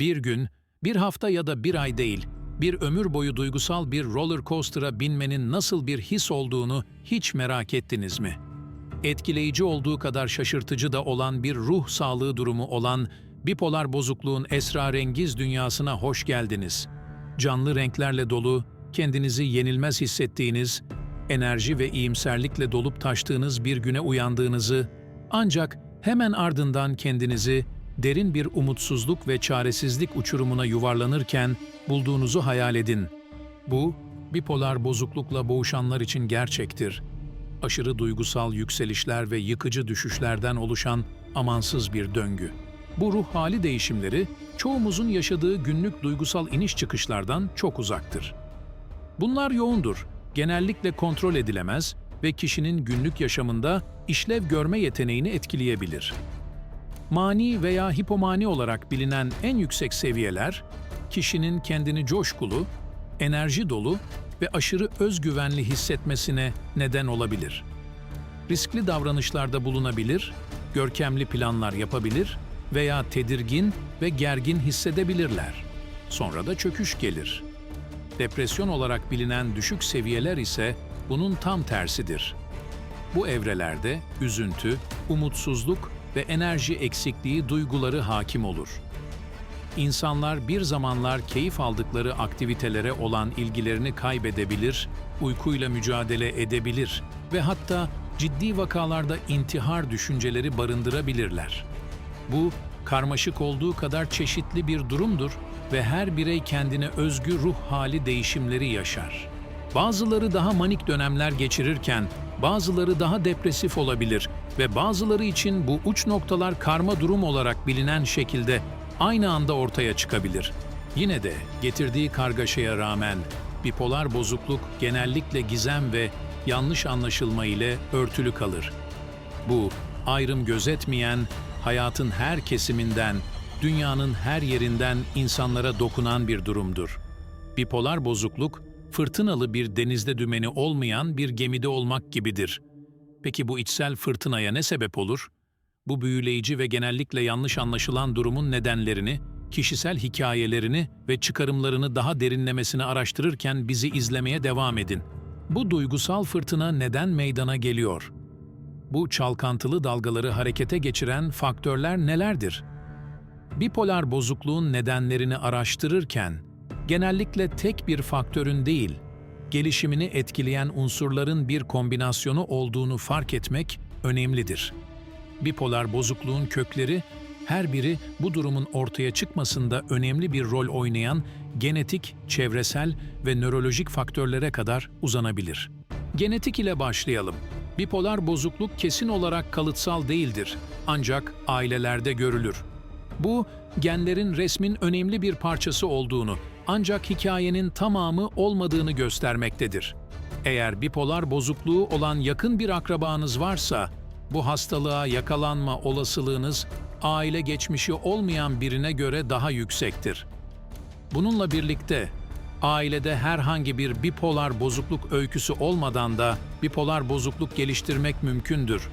Bir gün, bir hafta ya da bir ay değil, bir ömür boyu duygusal bir roller coaster'a binmenin nasıl bir his olduğunu hiç merak ettiniz mi? Etkileyici olduğu kadar şaşırtıcı da olan bir ruh sağlığı durumu olan bipolar bozukluğun esrarengiz dünyasına hoş geldiniz. Canlı renklerle dolu, kendinizi yenilmez hissettiğiniz, enerji ve iyimserlikle dolup taştığınız bir güne uyandığınızı, ancak hemen ardından kendinizi derin bir umutsuzluk ve çaresizlik uçurumuna yuvarlanırken bulduğunuzu hayal edin. Bu, bipolar bozuklukla boğuşanlar için gerçektir. Aşırı duygusal yükselişler ve yıkıcı düşüşlerden oluşan amansız bir döngü. Bu ruh hali değişimleri çoğumuzun yaşadığı günlük duygusal iniş çıkışlardan çok uzaktır. Bunlar yoğundur, genellikle kontrol edilemez ve kişinin günlük yaşamında işlev görme yeteneğini etkileyebilir. Mani veya hipomani olarak bilinen en yüksek seviyeler, kişinin kendini coşkulu, enerji dolu ve aşırı özgüvenli hissetmesine neden olabilir. Riskli davranışlarda bulunabilir, görkemli planlar yapabilir veya tedirgin ve gergin hissedebilirler. Sonra da çöküş gelir. Depresyon olarak bilinen düşük seviyeler ise bunun tam tersidir. Bu evrelerde üzüntü, umutsuzluk ve enerji eksikliği duyguları hakim olur. İnsanlar bir zamanlar keyif aldıkları aktivitelere olan ilgilerini kaybedebilir, uykuyla mücadele edebilir ve hatta ciddi vakalarda intihar düşünceleri barındırabilirler. Bu, karmaşık olduğu kadar çeşitli bir durumdur ve her birey kendine özgü ruh hali değişimleri yaşar. Bazıları daha manik dönemler geçirirken, bazıları daha depresif olabilir ve bazıları için bu uç noktalar karma durum olarak bilinen şekilde aynı anda ortaya çıkabilir. Yine de getirdiği kargaşaya rağmen bipolar bozukluk genellikle gizem ve yanlış anlaşılma ile örtülü kalır. Bu, ayrım gözetmeyen, hayatın her kesiminden, dünyanın her yerinden insanlara dokunan bir durumdur. Bipolar bozukluk, fırtınalı bir denizde dümeni olmayan bir gemide olmak gibidir. Peki bu içsel fırtınaya ne sebep olur? Bu büyüleyici ve genellikle yanlış anlaşılan durumun nedenlerini, kişisel hikayelerini ve çıkarımlarını daha derinlemesine araştırırken bizi izlemeye devam edin. Bu duygusal fırtına neden meydana geliyor? Bu çalkantılı dalgaları harekete geçiren faktörler nelerdir? Bipolar bozukluğun nedenlerini araştırırken genellikle tek bir faktörün değil, gelişimini etkileyen unsurların bir kombinasyonu olduğunu fark etmek önemlidir. Bipolar bozukluğun kökleri her biri bu durumun ortaya çıkmasında önemli bir rol oynayan genetik, çevresel ve nörolojik faktörlere kadar uzanabilir. Genetik ile başlayalım. Bipolar bozukluk kesin olarak kalıtsal değildir ancak ailelerde görülür. Bu, genlerin resmin önemli bir parçası olduğunu ancak hikayenin tamamı olmadığını göstermektedir. Eğer bipolar bozukluğu olan yakın bir akrabanız varsa, bu hastalığa yakalanma olasılığınız aile geçmişi olmayan birine göre daha yüksektir. Bununla birlikte ailede herhangi bir bipolar bozukluk öyküsü olmadan da bipolar bozukluk geliştirmek mümkündür.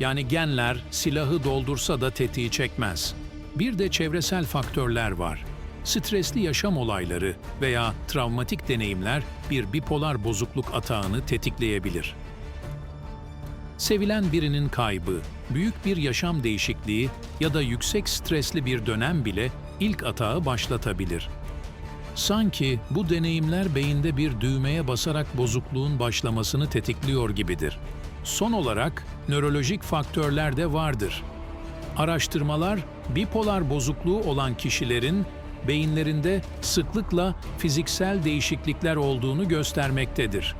Yani genler silahı doldursa da tetiği çekmez. Bir de çevresel faktörler var. Stresli yaşam olayları veya travmatik deneyimler bir bipolar bozukluk atağını tetikleyebilir. Sevilen birinin kaybı, büyük bir yaşam değişikliği ya da yüksek stresli bir dönem bile ilk atağı başlatabilir. Sanki bu deneyimler beyinde bir düğmeye basarak bozukluğun başlamasını tetikliyor gibidir. Son olarak nörolojik faktörler de vardır. Araştırmalar bipolar bozukluğu olan kişilerin beyinlerinde sıklıkla fiziksel değişiklikler olduğunu göstermektedir.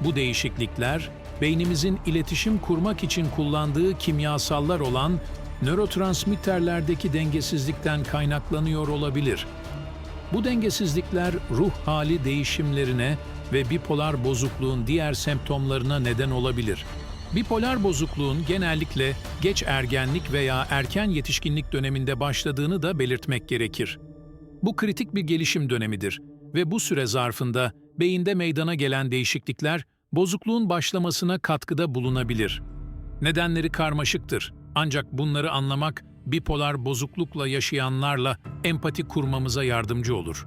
Bu değişiklikler beynimizin iletişim kurmak için kullandığı kimyasallar olan nörotransmitterlerdeki dengesizlikten kaynaklanıyor olabilir. Bu dengesizlikler ruh hali değişimlerine ve bipolar bozukluğun diğer semptomlarına neden olabilir. Bipolar bozukluğun genellikle geç ergenlik veya erken yetişkinlik döneminde başladığını da belirtmek gerekir. Bu kritik bir gelişim dönemidir ve bu süre zarfında beyinde meydana gelen değişiklikler bozukluğun başlamasına katkıda bulunabilir. Nedenleri karmaşıktır ancak bunları anlamak bipolar bozuklukla yaşayanlarla empati kurmamıza yardımcı olur.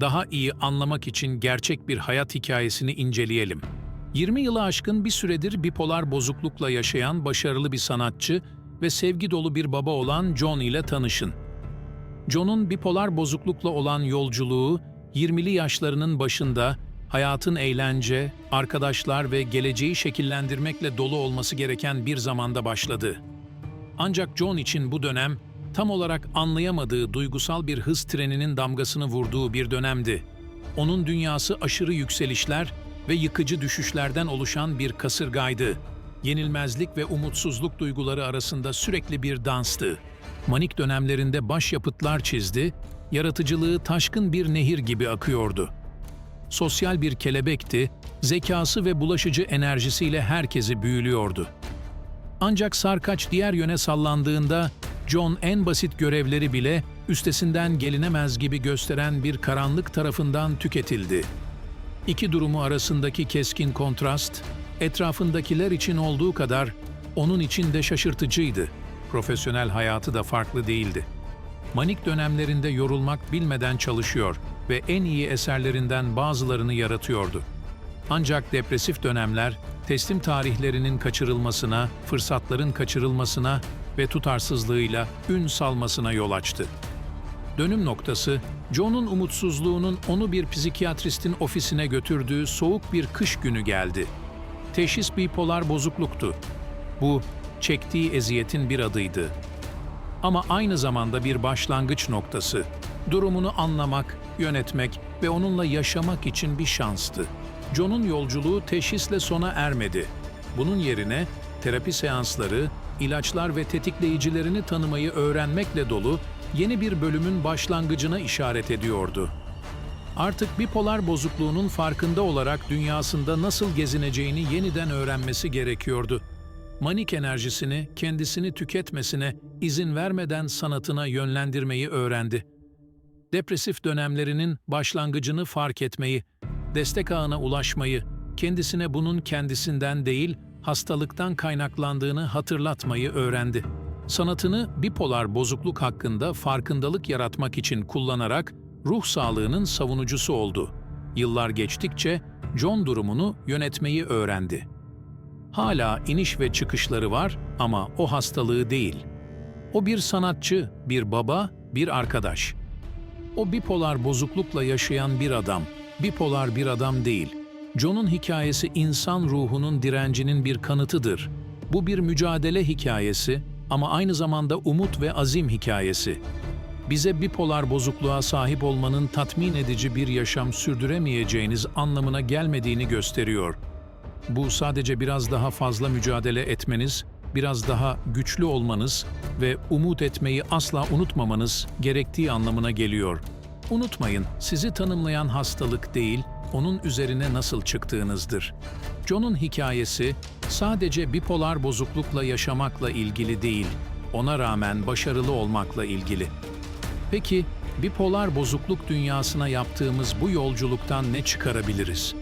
Daha iyi anlamak için gerçek bir hayat hikayesini inceleyelim. 20 yılı aşkın bir süredir bipolar bozuklukla yaşayan başarılı bir sanatçı ve sevgi dolu bir baba olan John ile tanışın. John'un bipolar bozuklukla olan yolculuğu 20'li yaşlarının başında hayatın eğlence, arkadaşlar ve geleceği şekillendirmekle dolu olması gereken bir zamanda başladı. Ancak John için bu dönem tam olarak anlayamadığı duygusal bir hız treninin damgasını vurduğu bir dönemdi. Onun dünyası aşırı yükselişler ve yıkıcı düşüşlerden oluşan bir kasırgaydı. Yenilmezlik ve umutsuzluk duyguları arasında sürekli bir danstı. Manik dönemlerinde başyapıtlar çizdi, yaratıcılığı taşkın bir nehir gibi akıyordu. Sosyal bir kelebekti, zekası ve bulaşıcı enerjisiyle herkesi büyülüyordu. Ancak sarkaç diğer yöne sallandığında John en basit görevleri bile üstesinden gelinemez gibi gösteren bir karanlık tarafından tüketildi. İki durumu arasındaki keskin kontrast, etrafındakiler için olduğu kadar onun için de şaşırtıcıydı. Profesyonel hayatı da farklı değildi. Manik dönemlerinde yorulmak bilmeden çalışıyor ve en iyi eserlerinden bazılarını yaratıyordu. Ancak depresif dönemler teslim tarihlerinin kaçırılmasına, fırsatların kaçırılmasına ve tutarsızlığıyla ün salmasına yol açtı. Dönüm noktası, John'un umutsuzluğunun onu bir psikiyatristin ofisine götürdüğü soğuk bir kış günü geldi. Teşhis bipolar bozukluktu. Bu, çektiği eziyetin bir adıydı. Ama aynı zamanda bir başlangıç noktası. Durumunu anlamak, yönetmek ve onunla yaşamak için bir şanstı. John'un yolculuğu teşhisle sona ermedi. Bunun yerine terapi seansları, ilaçlar ve tetikleyicilerini tanımayı öğrenmekle dolu yeni bir bölümün başlangıcına işaret ediyordu. Artık bipolar bozukluğunun farkında olarak dünyasında nasıl gezineceğini yeniden öğrenmesi gerekiyordu. Manik enerjisini, kendisini tüketmesine izin vermeden sanatına yönlendirmeyi öğrendi. Depresif dönemlerinin başlangıcını fark etmeyi, destek ağına ulaşmayı, kendisine bunun kendisinden değil, hastalıktan kaynaklandığını hatırlatmayı öğrendi. Sanatını bipolar bozukluk hakkında farkındalık yaratmak için kullanarak ruh sağlığının savunucusu oldu. Yıllar geçtikçe John durumunu yönetmeyi öğrendi. Hala iniş ve çıkışları var ama o hastalığı değil. O bir sanatçı, bir baba, bir arkadaş. O bipolar bozuklukla yaşayan bir adam, bipolar bir adam değil. John'un hikayesi insan ruhunun direncinin bir kanıtıdır. Bu bir mücadele hikayesi ama aynı zamanda umut ve azim hikayesi. Bize bipolar bozukluğa sahip olmanın tatmin edici bir yaşam sürdüremeyeceğiniz anlamına gelmediğini gösteriyor. Bu sadece biraz daha fazla mücadele etmeniz, biraz daha güçlü olmanız ve umut etmeyi asla unutmamanız gerektiği anlamına geliyor. Unutmayın, sizi tanımlayan hastalık değil, onun üzerine nasıl çıktığınızdır. John'un hikayesi sadece bipolar bozuklukla yaşamakla ilgili değil, ona rağmen başarılı olmakla ilgili. Peki, bipolar bozukluk dünyasına yaptığımız bu yolculuktan ne çıkarabiliriz?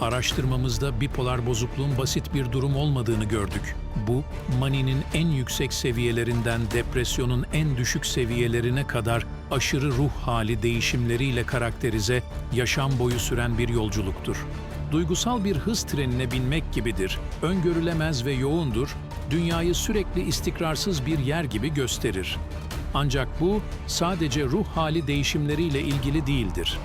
Araştırmamızda bipolar bozukluğun basit bir durum olmadığını gördük. Bu, maninin en yüksek seviyelerinden depresyonun en düşük seviyelerine kadar aşırı ruh hali değişimleriyle karakterize, yaşam boyu süren bir yolculuktur. Duygusal bir hız trenine binmek gibidir, öngörülemez ve yoğundur, dünyayı sürekli istikrarsız bir yer gibi gösterir. Ancak bu sadece ruh hali değişimleriyle ilgili değildir.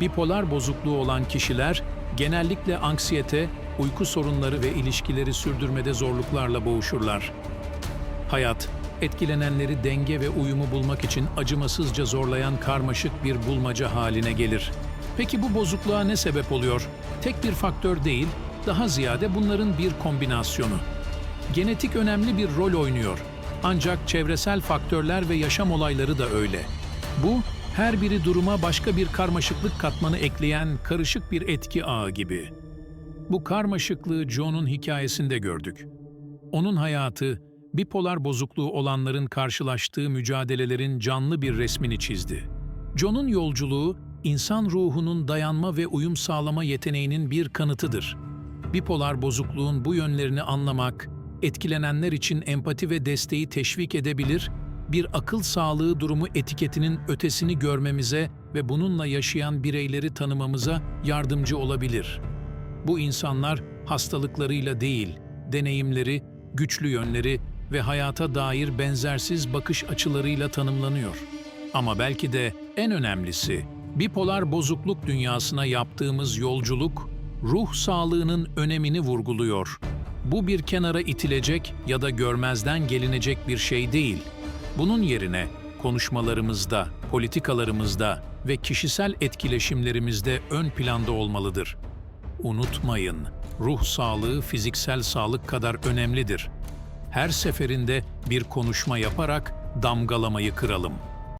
Bipolar bozukluğu olan kişiler genellikle anksiyete, uyku sorunları ve ilişkileri sürdürmede zorluklarla boğuşurlar. Hayat, etkilenenleri denge ve uyumu bulmak için acımasızca zorlayan karmaşık bir bulmaca haline gelir. Peki bu bozukluğa ne sebep oluyor? Tek bir faktör değil, daha ziyade bunların bir kombinasyonu. Genetik önemli bir rol oynuyor. Ancak çevresel faktörler ve yaşam olayları da öyle. Bu, her biri duruma başka bir karmaşıklık katmanı ekleyen karışık bir etki ağı gibi. Bu karmaşıklığı John'un hikayesinde gördük. Onun hayatı, bipolar bozukluğu olanların karşılaştığı mücadelelerin canlı bir resmini çizdi. John'un yolculuğu, insan ruhunun dayanma ve uyum sağlama yeteneğinin bir kanıtıdır. Bipolar bozukluğun bu yönlerini anlamak, etkilenenler için empati ve desteği teşvik edebilir, bir akıl sağlığı durumu etiketinin ötesini görmemize ve bununla yaşayan bireyleri tanımamıza yardımcı olabilir. Bu insanlar hastalıklarıyla değil, deneyimleri, güçlü yönleri ve hayata dair benzersiz bakış açılarıyla tanımlanıyor. Ama belki de en önemlisi, bipolar bozukluk dünyasına yaptığımız yolculuk, ruh sağlığının önemini vurguluyor. Bu bir kenara itilecek ya da görmezden gelinecek bir şey değil. Bunun yerine konuşmalarımızda, politikalarımızda ve kişisel etkileşimlerimizde ön planda olmalıdır. Unutmayın, ruh sağlığı fiziksel sağlık kadar önemlidir. Her seferinde bir konuşma yaparak damgalamayı kıralım.